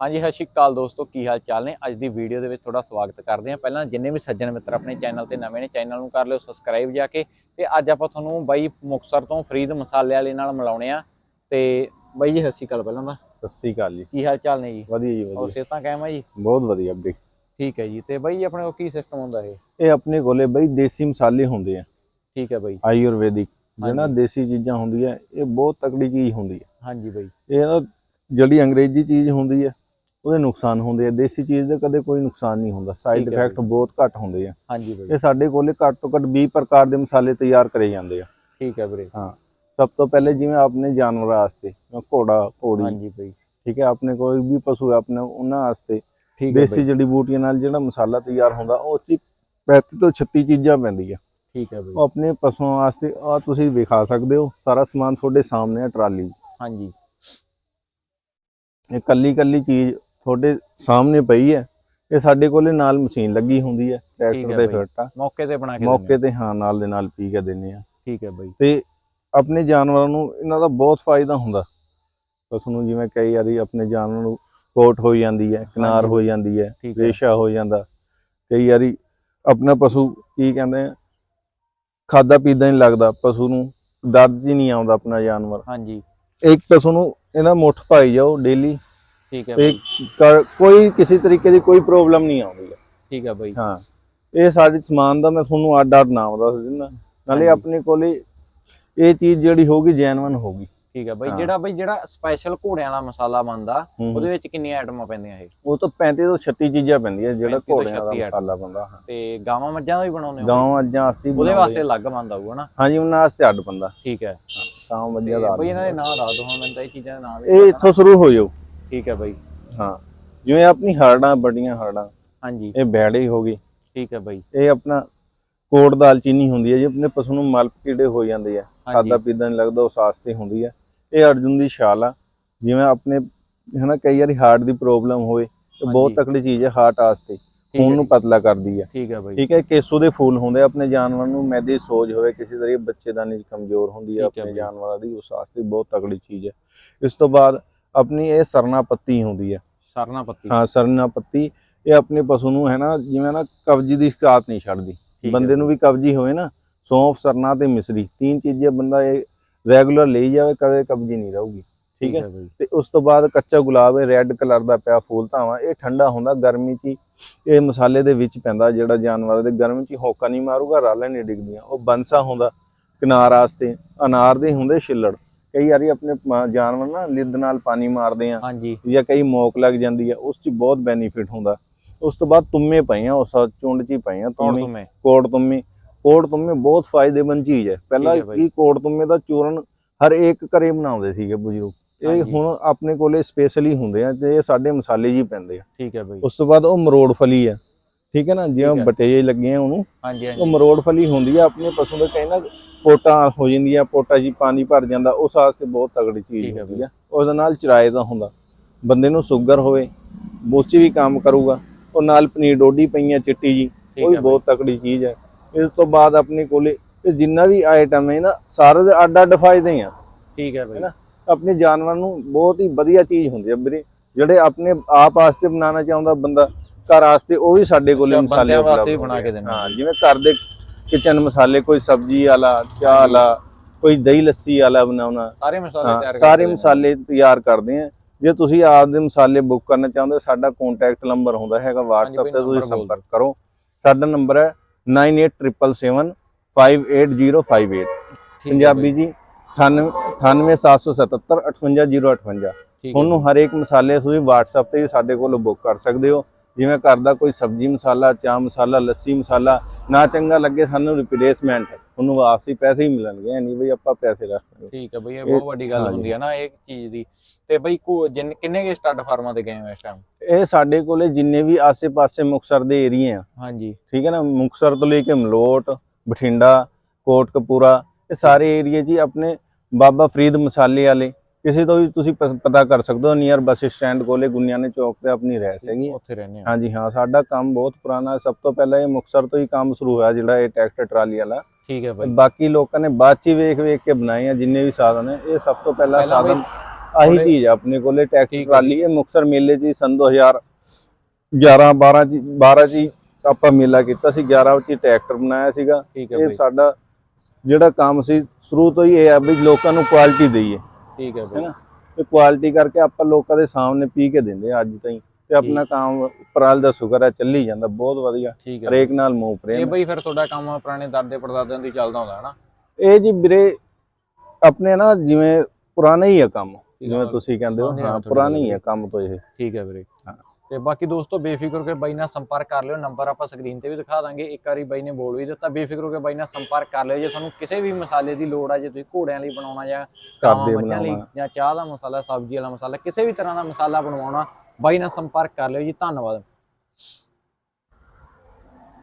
ਹਾਂਜੀ ਸਤਿ ਸ਼੍ਰੀ ਅਕਾਲ ਦੋਸਤੋ ਕੀ ਹਾਲ ਚਾਲ ਨੇ? ਅੱਜ ਦੀ ਵੀਡੀਓ ਦੇ ਵਿੱਚ ਤੁਹਾਡਾ ਸਵਾਗਤ ਕਰਦੇ ਹਾਂ। ਪਹਿਲਾਂ ਜਿੰਨੇ ਵੀ ਸੱਜਣ ਮਿੱਤਰ ਆਪਣੇ ਚੈਨਲ ਤੇ ਨਵੇਂ ਨੇ ਚੈਨਲ ਨੂੰ ਕਰ ਲਿਓ ਸਬਸਕ੍ਰਾਈਬ ਜਾ ਕੇ। ਤੇ ਅੱਜ ਆਪਾਂ ਤੁਹਾਨੂੰ ਬਾਈ ਮੁਕਸਰ ਤੋਂ ਫਰੀਦ ਮਸਾਲੇ ਵਾਲੇ ਨਾਲ ਮਿਲਾਉਣੇ ਆ। ਤੇ ਬਾਈ ਜੀ ਸਤਿ ਸ਼੍ਰੀ ਅਕਾਲ ਪਹਿਲਾਂ ਦਾ ਸਤਿ ਸ੍ਰੀ ਅਕਾਲ ਜੀ। ਕੀ ਹਾਲ ਚਾਲ ਨੇ ਜੀ? ਵਧੀਆ ਜੀ ਵਧੀਆ। ਸਿਹਤਾਂ ਕਾਇਮ ਆ ਜੀ? ਬਹੁਤ ਵਧੀਆ ਬਈ ਠੀਕ ਹੈ ਜੀ। ਤੇ ਬਾਈ ਆਪਣੇ ਕੋਲ ਕੀ ਸਿਸਟਮ ਹੁੰਦਾ ਇਹ? ਇਹ ਆਪਣੇ ਕੋਲੇ ਬਈ ਦੇਸੀ ਮਸਾਲੇ ਹੁੰਦੇ ਆ। ਠੀਕ ਹੈ ਬਾਈ। ਆਯੁਰਵੈਦਿਕ। ਜਿਹੜਾ। ਦੇਸੀ ਚੀਜ਼ਾਂ ਹੁੰਦੀਆਂ ਇਹ ਬਹੁਤ ਤਕੜੀ ਚੀਜ਼ ਹੁੰਦੀ ਹੈ ਹਾਂਜੀ ਬਾਈ। ਇਹ ਨਾ ਜਿਹੜੀ ਅੰਗਰੇਜ਼ੀ ਚੀਜ਼ ਹੁੰਦੀ ਹੈ ਉਹਦੇ ਨੁਕਸਾਨ ਹੁੰਦੇ ਆ। ਦੇਸੀ ਚੀਜ਼ ਦੇ ਕਦੇ ਕੋਈ ਨੁਕਸਾਨ ਨਹੀਂ ਹੁੰਦਾ। ਸਾਈਡ ਹੈ ਇਫੈਕਟ ਬਹੁਤ ਘੱਟ ਹੁੰਦੇ ਆ। ਹਾਂਜੀ ਇਹ ਸਾਡੇ ਕੋਲੇ ਘੱਟ ਤੋਂ ਘੱਟ 20 ਪ੍ਰਕਾਰ ਦੇ ਮਸਾਲੇ ਤਿਆਰ ਕਰੇ ਜਾਂਦੇ ਆ। ਠੀਕ ਹੈ ਵੀਰੇ। ਸਭ ਤੋਂ ਪਹਿਲੇ ਜਿਵੇਂ ਆਪਣੇ ਜਾਨਵਰਾਂ ਵਾਸਤੇ ਘੋੜਾ ਘੋੜੀ। ਹਾਂਜੀ ਬਾਈ। ਠੀਕ ਹੈ ਆਪਣੇ ਕੋਈ ਵੀ ਪਸ਼ੂ ਹੈ ਆਪਣੇ ਉਹਨਾਂ ਵਾਸਤੇ। ਠੀਕ ਹੈ ਦੇਸੀ ਜੜੀ ਬੂਟੀਆਂ ਨਾਲ ਜਿਹੜਾ ਮਸਾਲਾ ਤਿਆਰ ਹੁੰਦਾ ਉਹ 'ਚ 35 ਤੋਂ 36 ਚੀਜ਼ਾਂ ਪੈਂਦੀਆਂ ਠੀਕ ਹੈ ਬਾਈ। ਉਹ ਆਪਣੇ ਪਸ਼ੂਆਂ ਵਾਸਤੇ ਆ ਤੁਸੀਂ ਵਿਖਾ ਸਕਦੇ ਹੋ। ਸਾਰਾ ਸਮਾਨ ਤੁਹਾਡੇ ਸਾਹਮਣੇ ਹੈ ਟਰਾਲੀ। ਹਾਂਜੀ। ਇਹ ਕੱਲੀ ਕੱਲੀ ਚੀਜ਼ ਤੁਹਾਡੇ ਸਾਹਮਣੇ ਪਈ ਹੈ। ਇਹ ਸਾਡੇ ਕੋਲੇ ਨਾਲ ਮਸ਼ੀਨ ਲੱਗੀ ਹੁੰਦੀ ਹੈ ਹੈ ਟਰੈਕਟਰ ਦੇ। ਫਿੱਟ ਆ। ਮੌਕੇ ਤੇ ਬਣਾ ਕੇ ਮੌਕੇ ਤੇ ਹਾਂ ਨਾਲ ਦੇ ਨਾਲ ਪੀ ਕੇ ਦਿੰਨੇ ਆ। ਠੀਕ ਹੈ ਬਾਈ। ਤੇ ਆਪਣੇ ਜਾਨਵਰਾਂ ਨੂੰ ਇਹਨਾਂ ਦਾ ਬਹੁਤ ਫਾਇਦਾ ਹੁੰਦਾ। ਪਸ਼ੂ ਨੂੰ ਜਿਵੇਂ ਕਈ ਵਾਰੀ ਆਪਣੇ ਜਾਨਵਰ ਨੂੰ ਕੋਟ ਹੋ ਜਾਂਦੀ ਹੈ ਕਿਨਾਰ। ਹੋ ਜਾਂਦੀ ਹੈ ਹੈ। ਰੇਸ਼ਾ ਹੋ ਜਾਂਦਾ। ਕਈ ਵਾਰੀ ਆਪਣਾ ਪਸ਼ੂ ਕੀ ਕਹਿੰਦੇ ਆ ਖਾਦਾ ਪੀਦਾ ਨਹੀਂ ਲੱਗਦਾ ਪਸ਼ੂ ਨੂੰ ਦਰਦ ਜੀ ਨਹੀਂ ਆਉਂਦਾ ਆਪਣਾ ਜਾਨਵਰ। ਹਾਂਜੀ। ਇੱਕ ਪਸ਼ੂ ਨੂੰ ਇਹਨਾਂ ਮੁੱਠ ਪਾਈ ਜਾਓ ਡੇਲੀ ਠੀਕ ਹੈ ਤੇ ਕਰ- ਕੋਈ ਕਿਸੇ ਤਰੀਕੇ ਦੀ ਕੋਈ ਪ੍ਰੋਬਲਮ ਨਹੀਂ ਆਉਂਦੀ ਹੈ। ਠੀਕ ਹੈ ਬਾਈ। ਹਾਂ। ਇਹ ਸਾਡੇ ਸਮਾਨ ਦਾ ਮੈਂ ਤੁਹਾਨੂੰ ਅੱਡ ਅੱਡ ਨਾਮ ਦੱਸ ਦਿੰਦਾ। ਨਾਲੇ। ਆਪਣੇ ਕੋਲੇ ਇਹ ਚੀਜ਼ ਜਿਹੜੀ ਹੋਗੀ ਜੈਨੂਨ ਹੋਗੀ ਠੀਕ ਹੈ ਬਾਈ। ਹਾਂ। ਜਿਹੜਾ ਬਾਈ ਜਿਹੜਾ ਸਪੈਸ਼ਲ ਘੋੜਿਆਂ ਵਾਲਾ ਮਸਾਲਾ ਬਣਦਾ। ਉਹਦੇ ਵਿੱਚ ਕਿੰਨੀਆਂ ਆਈਟਮਾਂ ਪੈਂਦੀਆਂ ਇਹ? ਉਹ ਤਾਂ 35 ਤੋਂ 36 ਚੀਜ਼ਾਂ ਪੈਂਦੀਆਂ ਜਿਹੜਾ 35 ਤੋਂ ਘੋੜਿਆਂ ਦਾ 36 ਮਸਾਲਾ ਬੰਦਾ ਤੇ ਗਾਵਾਂ ਮੱਝਾਂ ਦਾ ਵੀ ਬਣਾਉਂਦੇ ਹੋ? ਗਾਂ ਅੱਜਾਂ ਵਾਸਤੇ ਹੀ ਉਹਦੇ ਵਾਸਤੇ ਅਲੱਗ ਬਣਦਾ ਹੋਊਗਾ ਨਾ। ਹਾਂਜੀ ਉਹਨਾਂ ਵਾਸਤੇ ਅੱਡ ਬੰਦਾ ਠੀਕ ਹੈ। ਤਾਂ ਤੇ ਵਧੀਆ ਦਾ ਬਾਈ ਇਹਨਾਂ ਦੇ ਨਾਂ ਦੱਸ ਦਿਓ ਹੁਣ ਮੈਨੂੰ ਤਾਂ ਇਹ ਚੀਜ਼ਾਂ ਦੇ ਨਾਂ ਵੀ ਇਹ ਪਤਾ। ਇੱਥੋਂ ਸ਼ੁਰੂ ਹੋ ਜਾਓ। ਠੀਕ ਹੈ ਬਾਈ। ਹਾਂ। ਜਿਵੇਂ ਆਪਣੀ ਹਰੜਾਂ ਬੜੀਆਂ ਹਰੜਾਂ ਹਾਂਜੀ। ਇਹ ਬੈੜੇ ਹੋ ਗਈ। ਠੀਕ ਹੈ ਬਾਈ। ਇਹ ਆਪਣਾ ਕੋਟ ਦਾਲਚੀਨੀ ਹੁੰਦੀ ਹੈ ਜੀ ਆਪਣੇ ਪਸ਼ੂ ਨੂੰ ਮਲ ਕੀੜੇ ਹੋ ਜਾਂਦੇ ਆ। ਖਾਦਾ ਪੀਦਾ ਨਹੀਂ ਲੱਗਦਾ ਉਹ ਸਾਸਤੇ ਹੁੰਦੀ ਹੈ ਇਹ ਅਰਜੁਨ ਦੀ ਛਾਲ ਆ ਜਿਵੇਂ ਆਪਣੇ ਹਨਾ ਕਈ ਵਾਰੀ ਹਾਰਟ ਦੀ ਪ੍ਰੋਬਲਮ ਹੋਵੇ ਇਹ ਬਹੁਤ। ਤਕੜੀ ਚੀਜ਼ ਹੈ ਹਾਰਟ ਹੈ ਖੂਨ ਨੂੰ ਪਤਲਾ ਕਰਦੀ ਹੈ ਠੀਕ ਹੈ ਬਾਈ। ਠੀਕ ਹੈ ਕੇਸੂ ਦੇ ਫੁੱਲ ਹੁੰਦੇ ਆਪਣੇ ਜਾਨਵਰ ਨੂੰ ਮੈਦੇ ਸੋਜ ਹੋਵੇ ਕਿਸੇ ਤਰ੍ਹਾਂ ਬੱਚੇਦਾਨੀ ਕਮਜ਼ੋਰ ਹੁੰਦੀ ਹੈ ਆਪਣੇ। ਜਾਨਵਰਾਂ ਦੀ ਉਸ ਵਾਸਤੇ ਬਹੁਤ ਤਕੜੀ ਚੀਜ਼ ਹੈ ਇਸ ਤੋਂ ਬਾਅਦ ਆਪਣੀ ਇਹ ਸਰਨਾ ਪੱਤੀ ਹੁੰਦੀ ਹੈ। ਸਰਨਾ ਪੱਤੀ। ਹਾਂ ਸਰਨਾ ਪੱਤੀ ਇਹ ਆਪਣੇ ਪਸ਼ੂ ਨੂੰ ਹੈ ਨਾ ਜਿਵੇਂ ਨਾ ਕਬਜੀ ਦੀ ਸ਼ਿਕਾਇਤ ਨਹੀਂ ਛੱਡਦੀ। ਬੰਦੇ ਨੂੰ ਵੀ ਕਬਜੀ ਹੋਵੇ ਨਾ ਸੌਂਫ ਸਰਨਾ ਤੇ ਮਿਸਰੀ ਤਿੰਨ ਚੀਜ਼ਾਂ ਬੰਦਾ ਇਹ ਰੈਗੂਲਰ ਲਈ ਜਾਵੇ ਕਦੇ ਕਬਜੀ ਨਹੀਂ ਰਹੂਗੀ। ਠੀਕ ਹੈ? ਤੇ ਉਸ ਤੋਂ ਬਾਅਦ ਕੱਚਾ ਗੁਲਾਬ ਹੈ ਰੈੱਡ ਕਲਰ ਦਾ ਪਿਆ ਫੂਲ ਧਾਵਾ ਇਹ ਠੰਡਾ ਹੁੰਦਾ ਗਰਮੀ 'ਚ ਇਹ ਮਸਾਲੇ ਦੇ ਵਿੱਚ ਪੈਂਦਾ ਜਿਹੜਾ ਜਾਨਵਰ ਦੇ ਗਰਮੀ 'ਚ ਹੋਕਾ ਨਹੀਂ ਮਾਰੂਗਾ ਰਾਲਾਂ ਨਹੀਂ ਡਿੱਗਦੀਆਂ ਉਹ ਬੰਸਾ ਹੁੰਦਾ ਕਿਨਾਰ ਵਾਸਤੇ ਅਨਾਰ ਦੇ ਹੁੰਦੇ ਛਿੱਲੜ। ਕਈ ਵਾਰੀ ਆਪਣੇ ਮ- ਜਾਨਵਰ ਨਾ ਲਿੱਦ ਨਾਲ ਪਾਣੀ ਮਾਰਦੇ ਆ ਹਾਂਜੀ। ਜਾਂ ਕਈ ਮੋਕ ਲੱਗ ਜਾਂਦੀ ਆ ਉਸ 'ਚ ਬਹੁਤ ਬੈਨੀਫਿਟ ਹੁੰਦਾ। ਉਸ ਤੋਂ ਬਾਅਦ ਤੁੰਮੇ ਪਏ ਆ ਉਸ ਚੁੰਡ 'ਚ ਹੀ ਪਏ ਆ ਕੌਣ ਤੁੰਮੇ ਤੁਮੇ। ਕੋੜ ਤੁੰਮੇ। ਕੋੜ ਤੁੰਮੇ ਬਹੁਤ ਫਾਇਦੇਮੰਦ ਚੀਜ਼ ਹੈ। ਪਹਿਲਾਂ ਠੀਕ ਹੈ ਬਾਈ। ਕੀ ਕੋੜ ਤੁੰਮੇ ਦਾ ਚੂਰਨ ਹਰ ਇੱਕ ਘਰੇ ਬਣਾਉਂਦੇ ਸੀਗੇ ਬਜ਼ੁਰਗ। ਇਹ ਹਾਂਜੀ। ਹੁਣ ਆਪਣੇ ਕੋਲੇ ਸਪੈਸ਼ਲੀ ਹੁੰਦੇ ਆ ਤੇ ਇਹ ਸਾਡੇ ਮਸਾਲੇ ਜੀ ਪੈਂਦੇ ਆ। ਠੀਕ ਹੈ ਬਾਈ। ਉਸ ਤੋਂ ਬਾਅਦ ਉਹ ਮਰੋੜ ਫਲੀ ਆ। ਠੀਕ ਹੈ ਨਾ? ਠੀਕ ਜਿਵੇਂ ਹੈ। ਬਟੇਜੇ ਲੱਗੇ ਆ ਉਹਨੂੰ। ਹਾਂਜੀ ਉਹ ਹਾਂਜੀ। ਮਰੋੜ ਫਲੀ ਹੁੰਦੀ ਆ ਆਪਣੇ ਪਸ਼ੂ ਦੇ ਕਹਿੰਦਾ ਪੋਟਾ ਹੋ ਜਾਂਦੀ ਆ ਪੋਟਾ ਜੀ ਪਾਣੀ ਭਰ ਜਾਂਦਾ ਉਸ ਵਾਸਤੇ ਬਹੁਤ ਤਗੜੀ ਚੀਜ਼ ਹੁੰਦੀ ਆ। ਉਹਦੇ ਨਾਲ ਚਰਾਏ ਦਾ ਹੁੰਦਾ। ਬੰਦੇ ਨੂੰ ਸ਼ੂਗਰ ਹੋਵੇ ਉਸ 'ਚ ਵੀ ਕੰਮ ਕਰੂਗਾ। ਉਹ ਨਾਲ ਪਨੀਰ ਡੋਡੀ ਪਈਆਂ ਚਿੱਟੀ ਜੀ ਉਹ ਵੀ ਬਹੁਤ ਤਕੜੀ ਚੀਜ਼ ਹੈ। ਇਸ ਤੋਂ ਬਾਅਦ ਆਪਣੇ ਕੋਲੇ ਜਿੰਨਾ ਵੀ ਆਈਟਮ ਹੈ ਨਾ ਸਾਰੇ ਦੇ ਅੱਡ ਅੱਡ ਫਾਇਦੇ ਆ। ਠੀਕ ਹੈ ਬਾਈ। ਹੈਨਾ? ਆਪਣੇ ਜਾਨਵਰ ਨੂੰ ਬਹੁਤ ਹੀ ਵਧੀਆ ਚੀਜ਼ ਹੁੰਦੀ ਹੈ ਵੀਰੇ। ਜਿਹੜੇ ਆਪਣੇ ਆਪ ਵਾਸਤੇ ਬਣਾਉਣਾ ਚਾਹੁੰਦਾ ਬੰਦਾ ਘਰ ਵਾਸਤੇ ਉਹ ਵੀ ਸਾਡੇ ਕੋਲੇ ਮਸਾਲੇ ਬਣਾ ਕੇ ਹਾਂ ਜਿਵੇਂ ਘਰ ਦੇ ਕਿਚਨ ਮਸਾਲੇ ਕੋਈ ਸਬਜ਼ੀ ਵਾਲਾ ਚਾਹ ਵਾਲਾ ਕੋਈ ਦਹੀਂ ਲੱਸੀ ਵਾਲਾ ਬਣਾਉਣਾ। ਸਾਰੇ ਮਸਾਲੇ ਤਿਆਰ ਸਾਰੇ। ਮਸਾਲੇ ਤਿਆਰ ਕਰਦੇ ਆ। ਜੇ ਤੁਸੀਂ ਆਪ ਦੇ ਮਸਾਲੇ ਬੁੱਕ ਕਰਨਾ ਚਾਹੁੰਦੇ ਹੋ, ਸਾਡਾ ਕੰਟੈਕਟ ਨੰਬਰ ਹੁੰਦਾ ਹੈਗਾ WhatsApp ਤੇ ਤੁਸੀਂ ਸੰਪਰਕ ਕਰੋ। ਸਾਡਾ ਨੰਬਰ ਹੈ 9877 58058 ਠੀਕ ਹੈ ਪੰਜਾਬੀ ਬਾਈ, ਜੀ 98 98777 58058 ਠੀਕ ਹੈ ਤੁਹਾਨੂੰ ਹਰ ਇੱਕ ਮਸਾਲੇ ਤੁਸੀਂ WhatsApp ਤੇ ਸਾਡੇ ਕੋਲੋਂ ਬੁੱਕ ਕਰ ਸਕਦੇ ਹੋ। ਜਿਵੇਂ ਘਰ ਦਾ ਕੋਈ ਸਬਜ਼ੀ ਮਸਾਲਾ ਚਾਹ ਮਸਾਲਾ ਲੱਸੀ ਮਸਾਲਾ ਨਾ ਚੰਗਾ ਲੱਗੇ ਸਾਨੂੰ ਰਿਪਲੇਸਮੈਂਟ ਤੁਹਾਨੂੰ ਵਾਪਸੀ ਪੈਸੇ ਹੀ ਮਿਲਣਗੇ ਨਹੀਂ ਬਈ ਆਪਾਂ ਪੈਸੇ ਰੱਖਾਂਗੇ ਠੀਕ ਹੈ ਬਈ ਇਹ ਬਹੁਤ ਵੱਡੀ ਗੱਲ। ਹੁੰਦੀ ਹੈ ਨਾ ਇਹ ਚੀਜ਼ ਦੀ। ਤੇ ਬਈ ਕੋ- ਜਿੰਨ- ਕਿੰਨੇ ਕੇ ਸਟੱਡ ਫਾਰਮਾਂ ਤੇ ਗਏ ਹੋ ਇਸ ਟਾਈਮ ਇਹ ਸਾਡੇ ਕੋਲੇ ਜਿੰਨੇ ਵੀ ਆਸੇ-ਪਾਸੇ ਮੁਕਸਰ ਦੇ ਏਰੀਏ ਆ। ਹਾਂਜੀ। ਠੀਕ ਹੈ ਨਾ ਮੁਕਸਰ ਤੋਂ ਲੈ ਕੇ ਮਲੋਟ ਬਠਿੰਡਾ ਕੋਟਕਪੂਰਾ ਇਹ ਸਾਰੇ 'ਚ ਹੀ ਆਪਣੇ ਬਾਬਾ ਫਰੀਦ ਮਸਾਲੇ ਵਾਲੇ। ਕਿਸੇ ਤੋਂ ਵੀ ਤੁਸੀਂ ਪ- ਪਤਾ ਕਰ ਸਕਦੇ ਹੋ ਨੀਅਰ ਬੱਸ ਸਟੈਂਡ ਕੋਲੇ ਗੁੰਨਿਆਣੇ ਚੌਕ ਤੇ ਆਪਣੀ ਰਹਿਸ ਹੈਗੀ ਹੈ। ਉੱਥੇ ਰਹਿੰਦੇ ਆ। ਹਾਂਜੀ ਹਾਂ ਸਾਡਾ ਕੰਮ ਬਹੁਤ ਪੁਰਾਣਾ ਹੈ। ਸਭ ਤੋਂ ਪਹਿਲਾਂ ਇਹ ਮੁਕਸਰ ਤੋਂ ਹੀ ਕੰਮ ਸ਼ੁਰੂ ਹੋਇਆ ਜਿਹੜਾ ਇਹ ਟਰੈਕਟਰ ਟਰਾਲੀ ਵਾਲਾ। ਠੀਕ ਹੈ ਬਾਈ ਬਾਕੀ ਲੋਕਾਂ ਨੇ ਬਾਅਦ ਚ ਹੀ ਵੇਖ ਵੇਖ ਕੇ ਬਣਾਏ ਆ ਜਿੰਨੇ ਵੀ ਸਾਧਨ ਹੈ ਇਹ ਸਭ ਤੋਂ ਪਹਿਲਾ ਸਾਧਨ ਆਹੀ ਚੀਜ਼ ਆ ਆਪਣੇ ਕੋਲੇ ਟਰੈਕਟਰ ਠੀਕ ਹੈ। ਟਰਾਲੀ। ਇਹ ਮੁਕਸਰ ਮੇਲੇ 'ਚ ਹੀ ਸੰਨ 2011 12 ਚ 12 ਚ ਹੀ ਆਪਾਂ ਮੇਲਾ ਕੀਤਾ ਸੀ। 11 ਚ ਹੀ ਟਰੈਕਟਰ ਬਣਾਇਆ ਸੀਗਾ। ਠੀਕ ਹੈ ਇਹ ਬਾਈ ਸਾਡਾ ਜਿਹੜਾ ਕੰਮ ਸੀ ਸ਼ੁਰੂ ਤੋਂ ਹੀ ਇਹ ਆ ਵੀ ਲੋਕਾਂ ਨੂੰ ਕੁਆਲਿਟੀ ਦਈਏ। ਠੀਕ ਹੈ ਹੈਨਾ ਤੇ ਕੁਆਲਿਟੀ ਕਰਕੇ ਆਪਾਂ ਲੋਕਾਂ ਦੇ ਸਾਹਮਣੇ ਪੀ ਕੇ ਦਿੰਦੇ ਆ ਅੱਜ ਤਾਈਂ। ਤੇ ਆਪਣਾ ਕੰਮ ਪਰਾਲ ਦਾ ਸ਼ੁਕਰ ਹੈ ਚੱਲੀ ਜਾਂਦਾ ਬਹੁਤ ਵਧੀਆ। ਹਰੇਕ ਨਾਲ ਮੋਹ ਇਹ ਪ੍ਰੇਮ ਬਈ ਫਿਰ ਤੁਹਾਡਾ ਕੰਮ ਪੁਰਾਣੇ ਦਾਦੇ ਪੜਦਾਦਿਆਂ ਦੀ ਚੱਲਦਾ ਹੁੰਦਾ ਹੈ ਨਾ? ਇਹ ਜੀ ਵੀਰੇ ਆਪਣੇ ਨਾ ਜਿਵੇਂ ਪੁਰਾਣਾ ਹੀ ਆ ਕੰਮ ਜਿਵੇਂ। ਤੁਸੀਂ ਕਹਿੰਦੇ ਹੋ ਹਾਂ ਪੁਰਾਣਾ ਹੀ। ਆ ਕੰਮ ਤੋਂ ਇਹ। ਠੀਕ ਹੈ ਵੀਰੇ। ਹਾਂ। ਤੇ ਬਾਕੀ ਦੋਸਤੋ ਬੇਫਿਕਰ ਹੋ ਕੇ ਬਾਈ ਨਾਲ ਸੰਪਰਕ ਕਰ ਲਿਓ। ਨੰਬਰ ਆਪਾਂ ਸਕਰੀਨ ਤੇ ਵੀ ਦਿਖਾ ਦਾਂਗੇ। ਇੱਕ ਵਾਰੀ ਬਾਈ ਨੇ ਬੋਲ ਵੀ ਦਿੱਤਾ। ਬੇਫਿਕਰ ਹੋ ਕੇ ਬਾਈ ਨਾਲ ਸੰਪਰਕ ਕਰ ਲਿਓ। ਜੇ ਤੁਹਾਨੂੰ ਕਿਸੇ ਵੀ ਮਸਾਲੇ ਦੀ ਲੋੜ ਆ ਜੇ ਤੁਸੀਂ ਘੋੜਿਆਂ ਲਈ ਬਣਾਉਣਾ ਜਾਂ ਦੇ ਮੱਝਾਂ ਲਈ। ਜਾਂ ਚਾਹ ਦਾ ਮਸਾਲਾ ਸਬਜ਼ੀ ਵਾਲਾ ਮਸਾਲਾ ਕਿਸੇ ਵੀ ਤਰ੍ਹਾਂ ਦਾ ਮਸਾਲਾ ਬਣਵਾਉਣਾ ਬਾਈ ਨਾਲ ਸੰਪਰਕ ਕਰ ਲਿਓ ਜੀ। ਧੰਨਵਾਦ।